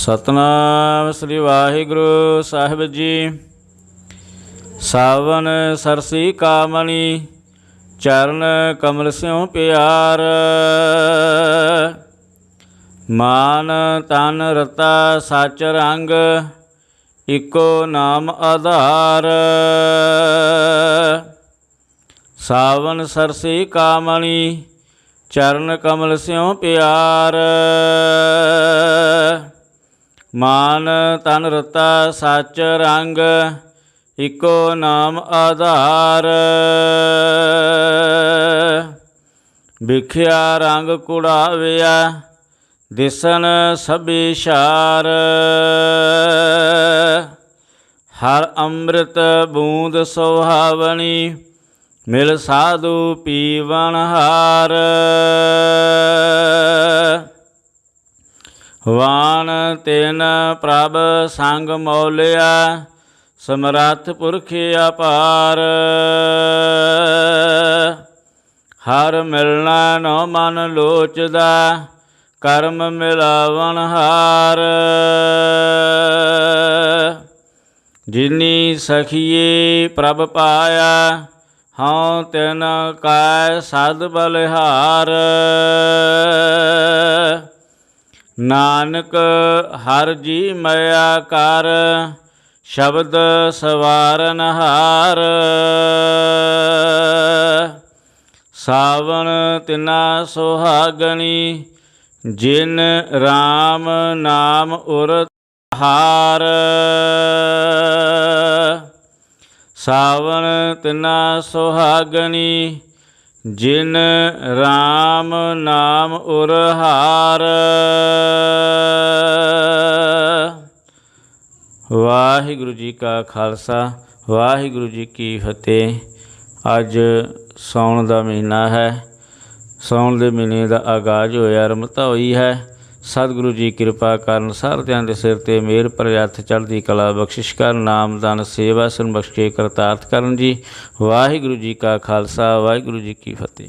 ਸਤਨਾਮ ਸ੍ਰੀ ਵਾਹਿਗੁਰੂ ਸਾਹਿਬ ਜੀ। ਸਾਵਨ ਸਰਸੀ ਕਾਮਣੀ, ਚਰਨ ਕਮਲ ਸਿਉ ਪਿਆਰ। ਮਾਨ ਤਨ ਰਤਾ ਸਚ ਰੰਗ, ਇਕੋ ਨਾਮ ਆਧਾਰ। ਸਾਵਨ ਸਰਸੀ ਕਾਮਣੀ, ਚਰਨ ਕਮਲ ਸਿਉ ਪਿਆਰ। ਮਾਨ ਤਨ ਰਤਾ ਸਚ ਰੰਗ, ਇਕੋ ਨਾਮ ਆਧਾਰ। ਵਿਖਿਆ ਰੰਗ ਕੁੜਾਵਿਆ ਦਿਸਨ ਸਭੇ ਸ਼ਾਰ। ਹਰ ਅੰਮ੍ਰਿਤ ਬੂੰਦ ਸੁਹਾਵਣੀ, ਮਿਲ ਸਾਧੂ ਪੀਵਨ ਹਾਰ। ਵਾਣ ਤਿਨ ਪ੍ਰਭ ਸੰਗ ਮੌਲਿਆ, ਸਮਰੱਥ ਪੁਰਖ ਅਪਾਰ। ਹਰ ਮਿਲਣਾ ਨੋ ਮਨ ਲੋਚਦਾ, ਕਰਮ ਮਿਲਾਵਨ ਹਾਰ। ਜਿਨੀ ਸਖੀਏ ਪ੍ਰਭ ਪਾਇਆ, ਹਉ ਤਿਨ ਕੈ ਸਦ ਬਲਿਹਾਰ। ਨਾਨਕ ਹਰ ਜੀ ਮਇਆ ਕਰ, ਸ਼ਬਦ ਸਵਾਰਨ ਹਾਰ। ਸਾਵਣ ਤਿਨਾ ਸੁਹਾਗਣੀ, ਜਿਨ RAM ਨਾਮ ਉਰ ਹਾਰ। ਸਾਵਣ ਤਿਨਾ ਸੁਹਾਗਣੀ ਜਿਨ RAM ਨਾਮ ਉਰ ਹਾਰ ਵਾਹਿਗੁਰੂ ਜੀ ਕਾ ਖਾਲਸਾ, ਵਾਹਿਗੁਰੂ ਜੀ ਕੀ ਫਤਿਹ। ਅੱਜ ਸੌਣ ਦਾ ਮਹੀਨਾ ਹੈ। ਸੌਣ ਦੇ ਮਹੀਨੇ ਦਾ ਆਗਾਜ਼ ਹੋਇਆ, ਰਮਤਾ ਹੋਈ ਹੈ। ਸਤਿਗੁਰੂ ਜੀ ਕਿਰਪਾ ਕਰਨ ਸਾਰਿਆਂ ਦੇ ਸਿਰ ਤੇ ਮਿਹਰ ਪ੍ਰਯਾਥ ਚੜ੍ਹਦੀ ਕਲਾ ਬਖਸ਼ਿਸ਼ ਕਰਨ ਨਾਮਦਾਨ ਸੇਵਾ ਸਨ ਬਖਸ਼ੇ ਕਰਤਾਰਥ ਕਰਨ ਜੀ। ਵਾਹਿਗੁਰੂ ਜੀ ਕਾ ਖਾਲਸਾ, ਵਾਹਿਗੁਰੂ ਜੀ ਕੀ ਫਤਿਹ।